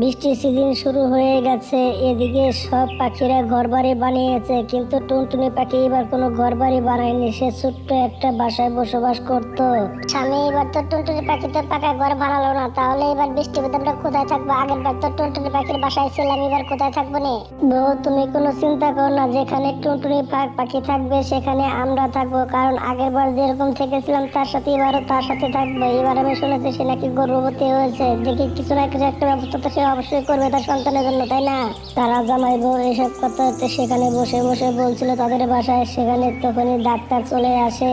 বৃষ্টির সিজন শুরু হয়ে গেছে। এদিকে সব পাখিরা ঘর বাড়ি বানিয়েছে, কিন্তু টুনটুনি পাখি এবার কোনো ঘর বাড়ি বানায়নি। সে ছোট্ট একটা বাসায় বসবাস করত। স্বামী, এবার তো টুনটুনি পাখি তো পাকা ঘর বানালো না, তাহলে এবার বৃষ্টি বেদে আমরা কোথায় থাকব? আগের বার তো টুনটুনি পাখির বাসায় ছিলাম, এবার কোথায় থাকব নে? বউ, তুমি কোনো চিন্তা করো না, যেখানে টুনটুনি পাখি থাকবে, সেখানে আমরা থাকব, কারণ আগের বার যেরকম থেকেছিলাম, তার সাথে এবারও তার সাথে থাকব। এবার আমি শুনেছি সে নাকি গর্ভবতী হয়েছে। দেখি কিছু না কিছু একটা ব্যবস্থা তো সে অবশ্যই করবে তার সন্তানের জন্য, তাই না? তারা জামাই বউ এসব কথা সেখানে বসে বসে বলছিল তাদের বাসায়, সেখানে তখনই ডাক্তার চলে আসে।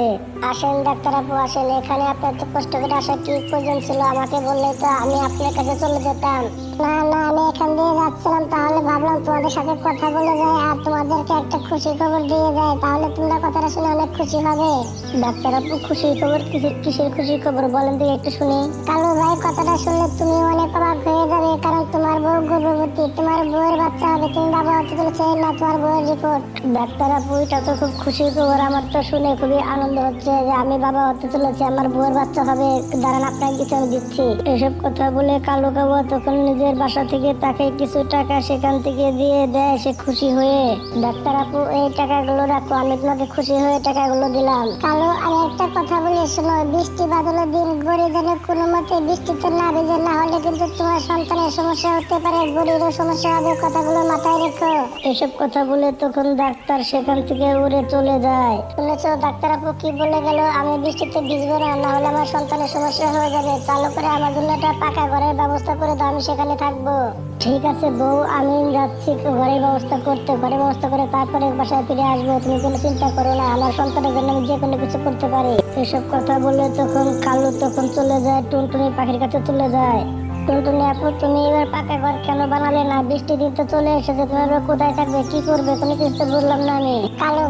আসেন ডাক্তার আপু আসেন। এখানে আপনার তো কষ্ট করে আসা কি প্রয়োজন ছিল? আমাকে বললে তো আমি আপনার কাছে চলে যেতাম। না না আমি এখান দিয়ে যাচ্ছিলাম। তাহলে ভাবলাম তোমাদের সাথে কথা বলে যায় আর তোমাদেরকে একটা খুশি খবর দিয়ে যায়। তাহলে তোমরা কথাটা শুনে অনেক খুশি হবে। ডাক্তার আপু খুশির খবর কিসের? কিসের খুশির খবর? বলেন তো একটু শুনি। কালু ভাই কথাটা শুনলে তুমি অনেক অবাক হয়ে যাবে কারণ তোমার বউ গর্ভবতী। তোমার বউয়ের বাচ্চা হবে তুমি বাবা হতে চলেছে এই না তোমার বউয়ের রিপোর্ট। ডাক্তার আপু এটা তো খুব খুশির খবর আমার তো শুনে খুবই আনন্দ হচ্ছে। আমি বাবা হতে চলেছি আমার বউয়ের বাচ্চা হবে, দাঁড়ান আপনাকে কিছু আমি দিচ্ছি। এসব কথা বলে কালু কাবু তখন নিজের বাসা থেকে তাকে কিছু টাকা সেখান থেকে দিয়ে দেয়, সে খুশি হয়ে। ডাক্তার আপু, এই টাকাগুলো রাখো, আমি তোমাকে খুশি হয়ে টাকাগুলো দিলাম। কালো, আমি একটা কথা বলি, শোনো, বৃষ্টি বাদলের দিন গড়ে যেন কোনো মতে বৃষ্টিতে না ভেজে, না হলে কিন্তু তোমার সন্তানের সমস্যা হতে পারে গরিবের সমস্যা হবে, কথাগুলো মাথায় রেখো। এসব কথা বলে তখন ডাক্তার সেখান থেকে উড়ে চলে যায়। শুনেছো ডাক্তার আপু, কি বলে গেল আমি বৃষ্টিতে ভিজবো না না হলে আমার সন্তানের সমস্যা হয়ে যাবে। চালু করে আমার জন্য একটা পাকা ঘরের ব্যবস্থা করে দাও আমি সেখানে থাকব। ঠিক আছে বউ আমি যাচ্ছি ঘরের ব্যবস্থা করতে ঘরের ব্যবস্থা করে তারপরে বাসায় ফিরে আসব। তুমি কোনো চিন্তা করো না আমার সন্তানের জন্য আমি যে কোনো কিছু করতে পারি। এসব কথা বলে তখন কালু তখন চলে যায় টুনটুনি পাখির কাছে চলে যায়। টুনটুনি আপু তুমি এবার পাকা ঘর কেন বানালে না? বৃষ্টি দিন তো চলে এসেছে তুমি এবার কোথায় থাকবে? কি করবে? কোনো কিছু তো বললাম না আমি। কালু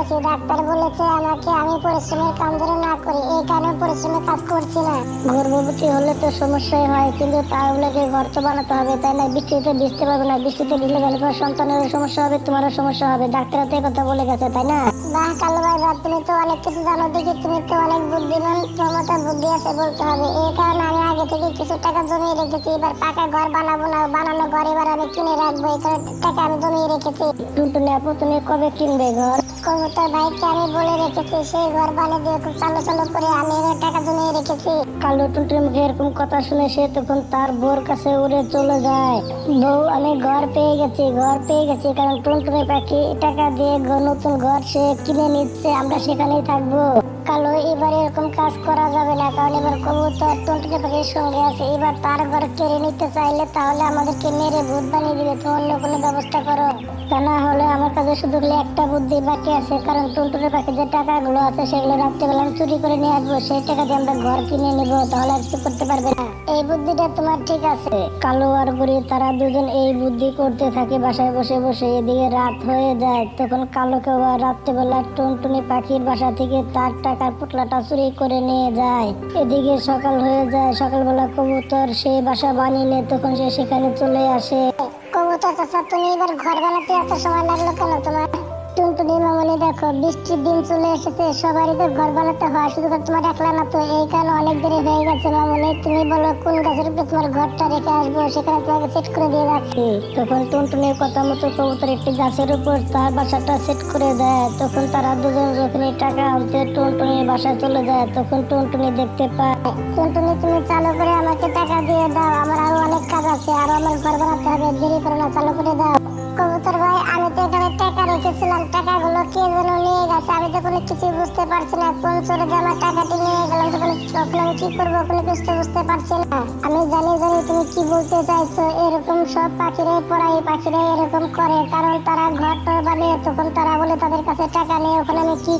চলেছি ডাক্তার বলেছে আমাকে আমি পরিশ্রমের কাম যেন না করি এই কারণে পরিশ্রমের কাজ করছি না। গর্ভবতী হলে তো সমস্যাই হয় কিন্তু তাহলে ঘর তো বানাতে হবে তাই না? বৃষ্টিতে ভিজতে পারবে না বৃষ্টিতে ভিজলে গেলে তোমার সন্তানের সমস্যা হবে তোমারও সমস্যা হবে। ডাক্তার তো কথা বলে গেছে তাই না? বাহ কালু ভাই তুমি তো অনেক কিছু জানো দেখি তুমি তো অনেক বুদ্ধিমান তোমার বুদ্ধি আছে বলতে হবে। এই কারণে আমি আগে থেকে কিছু টাকা জমিয়ে রেখেছি এবার পাকা ঘর বানাবো না বানানো ঘর এবার আমি কিনে রাখব এই টাকা আমি জমিয়ে রেখেছি। টুনটুনি আপু তুমি কবে কিনবে ঘর? আমি বলে রেখেছি, সেই ঘর দিয়ে খুব চালো চালো করে আমি এবার টাকা জমিয়ে রেখেছি। কালো নতুন মুখে এরকম কথা শুনে সে তখন তার বোর কাছে উড়ে চলে যায়। বউ, আমি ঘর পেয়ে গেছি, ঘর পেয়ে গেছি, কারণ টুনটুনি পাখি টাকা দিয়ে নতুন ঘর সে কিনে নিচ্ছে, আমরা সেখানেই থাকব। কালো এবার এরকম কাজ করা যাবে না। কারণ এবার কবুতর টুনটুনি পাখির সঙ্গে আছে। এবার তার ঘর কেড়ে নিতে চাইলে তাহলে আমাদেরকে মেরে ভূত বানিয়ে দিবে। তো অন্য কোনো ব্যবস্থা করো। তা না হলে আমার কাছে শুধু একটা বুদ্ধি বাকি আছে। কারণ টুনটুনি পাখি যে টাকাগুলো আছে, সেগুলো রাত্রেবেলা আমি চুরি করে নিয়ে আসব। সেই টাকা দিয়ে আমরা ঘর কিনে নিবো। তাহলে কিছু করতে পারবে না। এই বুদ্ধিটা তোমার ঠিক আছে। কালো আর বুড়ি, তারা দুজন এই বুদ্ধি করতে থাকে, বাসায় বসে বসে। এদিকে রাত হয়ে যায়। তখন কালোকে আবার রাত্রেবেলা টুনটুনি পাখির বাসা থেকে তার টাকার পুটলাটা চুরি করে নিয়ে যায়। এদিকে সকাল হয়ে যায় সকালবেলা কবুতর সে বাসা বানিয়ে নেয়, তখন সে সেখানে চলে আসে। কবুতর চাচা তুমি এবার ঘর বানাতে এত সময় লাগল কেন তোমার? টুনটুনি মামনি, দেখো, বৃষ্টির দিন চলে এসেছে, সবারই তো ঘর বানাতে হয় শুধু তোমার একলা না তো? এই কারণে অনেক দেরি হয়ে গেছে মামনি। তুমি বলো, কোন গাছের উপরে তোমার ঘরটা রেখে আসব? সেখানে তোমাকে সেট করে দিয়ে রাখছি তখন টুনটুনির কথা মতো কবুতর একটি গাছের উপর তার বাসাটা সেট করে দেয়। তখন তারা দুজন যখন টাকা আনতে টুনটুনির বাসায় চলে যায়। তখন টুনটুনি দেখতে পায়, টুনটুনি, তুমি চালু করে আমাকে টাকা দিয়ে দাও। আমার আরও অনেক কাজ আছে, আরও আমার ঘর বানাতে হবে। দেরি করো না, চালু করে দাও। কবুতর ভাই, আমি তো টাকা রেখেছিলাম, টাকাগুলো কে যেন নিয়ে গেছে, আমি তো কোনো কিছু বুঝতে পারছি না। কোন চোরে যে আমার টাকাটি নিয়ে গেলাম আমি কি করব, কোনো কিছু বুঝতে পারছি না। আমি জানি জানি তুমি কি বলতে চাইছো, এরকম সব পাখিরাই পড়াই পাখিরাই এরকম করে, কারণ তারা ঘর তখন তারা বলে তাদের কাছে টাকা নেই, ওখানে আমি কি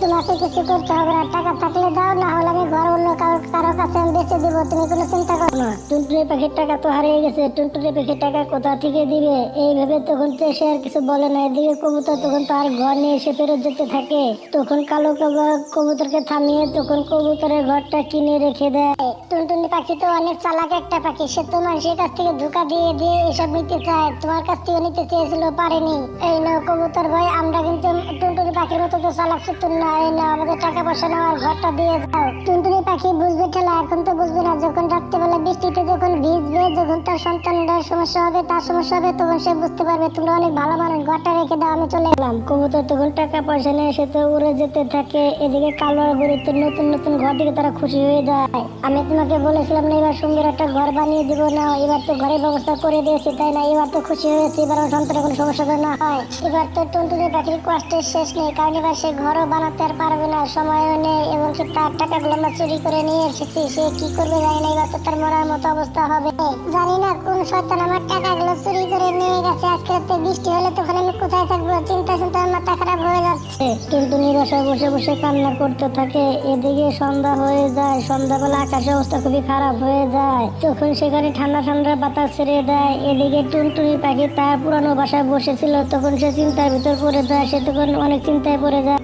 তোমাকে কিছু করতে হবে না, টাকা থাকলে দাও, না হলে আমি ঘর অন্য কারও কারও কাছে আমি বেচে দিব, তুমি কোনো চিন্তা করো না। টুনটুনি পাখির টাকা তো হারিয়ে গেছে টুনটুনি পাখির টাকা কোথা থেকে দিবে? এইভাবে তখন সে আর কিছু বলে না। এদিকে কবুতর তখন তার ঘর নিয়ে এসে ফেরত যেতে থাকে। তখন কালো কব- কবুতরকে থামিয়ে তখন কবুতরের ঘরটা কিনে রেখে দেয়। টুনটুনি পাখি তো অনেক চালাক একটা পাখি। সে তো মানুষের কাছ থেকে ধোকা দিয়ে দিয়ে এসব নিতে চায়। তোমার কাছ থেকে নিতে চেয়েছিল, পারেনি। এই নাও কবুতর ভাই, আমরা কিন্তু টুনটুনি পাখির মতো তো চালাক চতুর না। এই নাও, আমাদের টাকা পয়সা নেওয়ার ঘরটা দিয়ে টুনটুনি পাখি বুঝবে ঠেলা এখন তো বুঝবে না, যখন রাত্রেবেলা বৃষ্টিতে যখন ভিজবে, যখন তার সমস্যা হবে, তার সমস্যা হবে, তখন সে বুঝতে পারবে, তোমরা অনেক ভালো মানুষ, ঘরটা রেখে দাও, আমি চলে গেলাম কবুতর তখন টাকা পয়সা নিয়ে এসে তো উড়ে যেতে থাকে, এদিকে কালো নতুন নতুন ঘর দিকে তারা খুশি হয়ে যায়। আমি তোমাকে বলেছিলাম না, এবার সুন্দর একটা ঘর বানিয়ে দিব না, এবার তো ঘরের ব্যবস্থা করে দিয়েছি, তাই না? এবার তো খুশি হয়েছে, এবার সন্তানের কোনো সমস্যা না। হয় এবার তো টুনটুনি পাখির কষ্টের শেষ নেই, কারণ এবার সে ঘরও বানাতে আর পারবে না, সময়ও নেই, এবং সে তার টাকাগুলো আমরা চুরি করে নিয়ে এসেছি, সে কি করবে জানি না, এবার তো তার মরার মতো অবস্থা হবে। জানি না কোন শয়তান আমার টাকাগুলো চুরি করে নিয়ে গেছে, আজকে রাতে বৃষ্টি হলে তখন আমি কোথায় থাকব? চিন্তা চিন্তা মাথা খারাপ হয়ে যাচ্ছে। টুনটুনি বাসায় বসে বসে কান্না করতে থাকে, এদিকে সন্ধ্যা হয়ে যায়, সন্ধ্যাবেলা আকাশের অবস্থা খুবই খারাপ হয়ে যায়। তখন সেখানে ঠান্ডা ঠান্ডা বাতাস ছেড়ে দেয়, এদিকে টুনটুনি পাখি তার পুরানো বাসায় বসেছিল, তখন সে চিন্তার ভিতর পড়ে যায়, সে তখন অনেক চিন্তায় পড়ে যায়।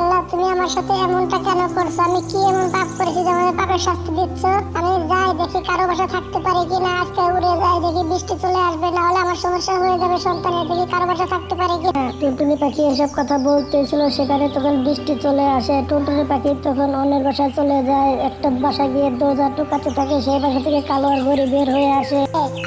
আল্লাহ, তুমি আমার সাথে এমনটা কেন করছ? আমি কি এমন পাপ করেছি যে আমাদের পাপের শাস্তি দিচ্ছ আমি যাই দেখি কারও বাসা থাকতে পারি কিনা আজকে উড়ে যাই দেখি বৃষ্টি চলে আসবে না হলে আমার সমস্যা হয়ে যাবে সন্তানের দেখি কারও বাসা থাকতে পারি কিনা। টুনটুনি পাখি এসব কথা বলতেছিল সেখানে তখন বৃষ্টি চলে আসে টুনটুনি পাখি তখন অন্যের বাসায় চলে যায় একটা বাসা গিয়ে দরজা টুকাতে থাকে সেই বাসা থেকে কালো আর গড়ি বের হয়ে আসে।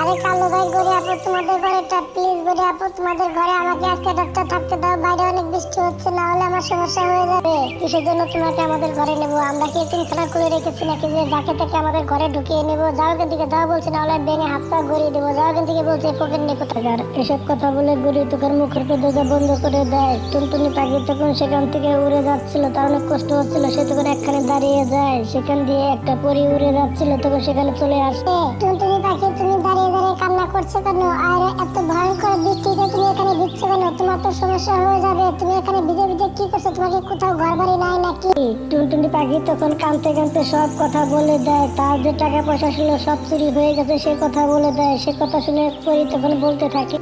আরে কালো ভাই গড়ি আপু তোমাদের ঘরেটা প্লিজ গড়ি আপু তোমাদের ঘরে আমাকে আজকে ডাক্তার থাকতে দাও বাইরে অনেক বৃষ্টি হচ্ছে না হলে আমার সমস্যা হয়ে যাবে। কিসের জন্য তোমাকে আমাদের ঘরে নেব? আমরা কি তিনখানা খুলে রেখেছি নাকি যে যাকে তাকে আমাদের ঘরে ঢুকিয়ে নেব। যাও ওখান থেকে যাও বলছি, না হলে ভেঙে হাত পা গড়িয়ে দেবো। যাও ওখান থেকে বলছে পকেট নিয়ে কোথাকার? এসব কথা বলে গড়ি তোকার মুখের দরজা বন্ধ করে দেয়। টুনটুনি পাখি তখন সেখান থেকে উড়ে যাচ্ছিল, তার অনেক কষ্ট হচ্ছিল। সে তখন একখানে দাঁড়িয়ে যায়, সেখান দিয়ে একটা পরি উড়ে যাচ্ছিল, তখন সেখানে চলে আসে। টুনটুনি পাখি, তুমি দাঁড়িয়ে দাঁড়িয়ে কান্না করছ কেন? আর, এত ভয়ঙ্কর বৃষ্টিতে তুমি এখানে ভিজছো কেন? তোমার তো সমস্যা হয়ে যাবে। তুমি এখানে ভিজে ভিজে কি করছ? তোমাকে কোথাও ঘর বাড়ি নাই নাকি? টুনটুনি পাখি তখন কানতে কানতে সব কথা বলে দেয়। তার যে টাকা পয়সা ছিল সব চুরি হয়ে গেছে সে কথা বলে দেয়। সে কথা শুনে পরি তখন বলতে থাকে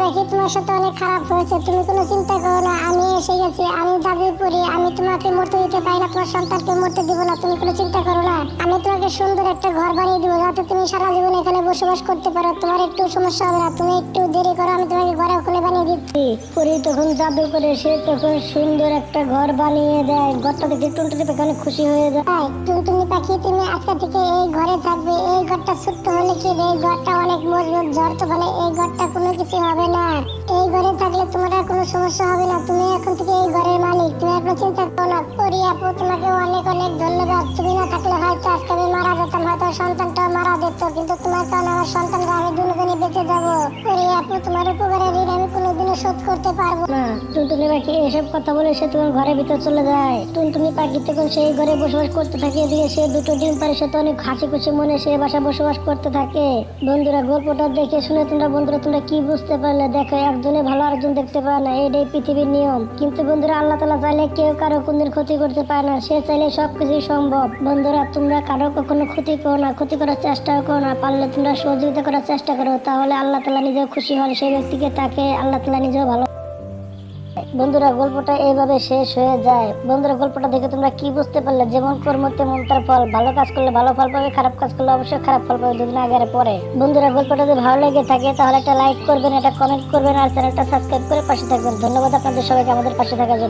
পাখি তোমার সাথে অনেক খারাপ হয়েছে, তুমি কোনো চিন্তা করো না, আমি এসে গেছি, আমি দাদুর পরি আমি তোমাকে মরতে দিতে পারি না, তোমার সন্তানকে মরতে দিব না, তুমি কোনো চিন্তা করো না। আমি তোমাকে সুন্দর একটা ঘর বানিয়ে দিব, যাতে তুমি সারা জীবন এখানে বসবাস করতে পারো, তোমার একটু সমস্যা হবে না, তুমি একটু দেরি করো, আমি তোমাকে ঘরে ওখানে বানিয়ে দিচ্ছি। পরি তখন জাদু করে সে তখন সুন্দর একটা ঘর বানিয়ে দেয়, ঘরটা দেখে টুনটুনি পাখি অনেক খুশি হয়ে যায়। টুনটুনি পাখি, তুমি আজকে থেকে এই ঘরে থাকবে, এই ঘরটা ছোট্ট হলে কি এই ঘরটা অনেক মজবুত, ঝড় তো বলে এই ঘরটা কোনো কিছু হবে না, এই ঘরে থাকলে তোমার আর কোনো সমস্যা হবে না। তুমি এখন থেকে এই ঘরের মালিক, তুমি আর কোনো চিন্তা করো না। পরি আপু, তোমাকে অনেক অনেক ধন্যবাদ। তুমি না থাকলে হয়তো আজকে আমি মারা যেতাম, হয়তো সন্তানটা মারা যেত। কিন্তু তোমার কারণে আমার সন্তানরা আমি দুজনে বেঁচে যাব। পরি আপু, তোমার উপকারে ঋণ শোধ করতে পারব না। টুনটুনি পাখি এসব কথা বলে সে তোমার ঘরের ভিতর চলে যায়। টুনটুনি পাখি তখন সেই ঘরে বসবাস করতে থাকে। এদিকে সে দুটো ডিম পারে, সে তো অনেক হাসি খুশি মনে সে বাসা বসবাস করতে থাকে। বন্ধুরা, গল্পটা দেখে শুনে তোমরা, বন্ধুরা, তোমরা কি বুঝতে পারলে? দেখো, একজনে ভালো আরেকজন দেখতে পারে না। এটাই পৃথিবীর নিয়ম। কিন্তু বন্ধুরা, আল্লাহ তালা চাইলে কেউ কারও কোনদিন ক্ষতি করতে পারে না। সে চাইলে সবকিছুই সম্ভব। বন্ধুরা, তোমরা কারও কখনো ক্ষতি করো না, ক্ষতি করার চেষ্টাও করো না। পারলে তোমরা সহযোগিতা করার চেষ্টা করো। তাহলে আল্লাহ তালা নিজেও খুশি হন। সেই ব্যক্তিকে তাকে আল্লাহ তালা নিজেও ভালো। বন্ধুরা, গল্পটা এইভাবে শেষ হয়ে যায়। বন্ধুরা, গল্পটা দেখে তোমরা কি বুঝতে পারলে? যেমন কর্ম, তেমন তার ফল। ভালো কাজ করলে ভালো ফল পাবে, খারাপ কাজ করলে অবশ্যই খারাপ ফল পাবে দুদিন আগে পরে। বন্ধুরা, গল্পটা যদি ভালো লেগে থাকে, তাহলে একটা লাইক করবেন, একটা কমেন্ট করবেন, আর চ্যানেলটা সাবস্ক্রাইব করে পাশে থাকবেন। ধন্যবাদ আপনাদের সবাইকে আমাদের পাশে থাকার জন্য।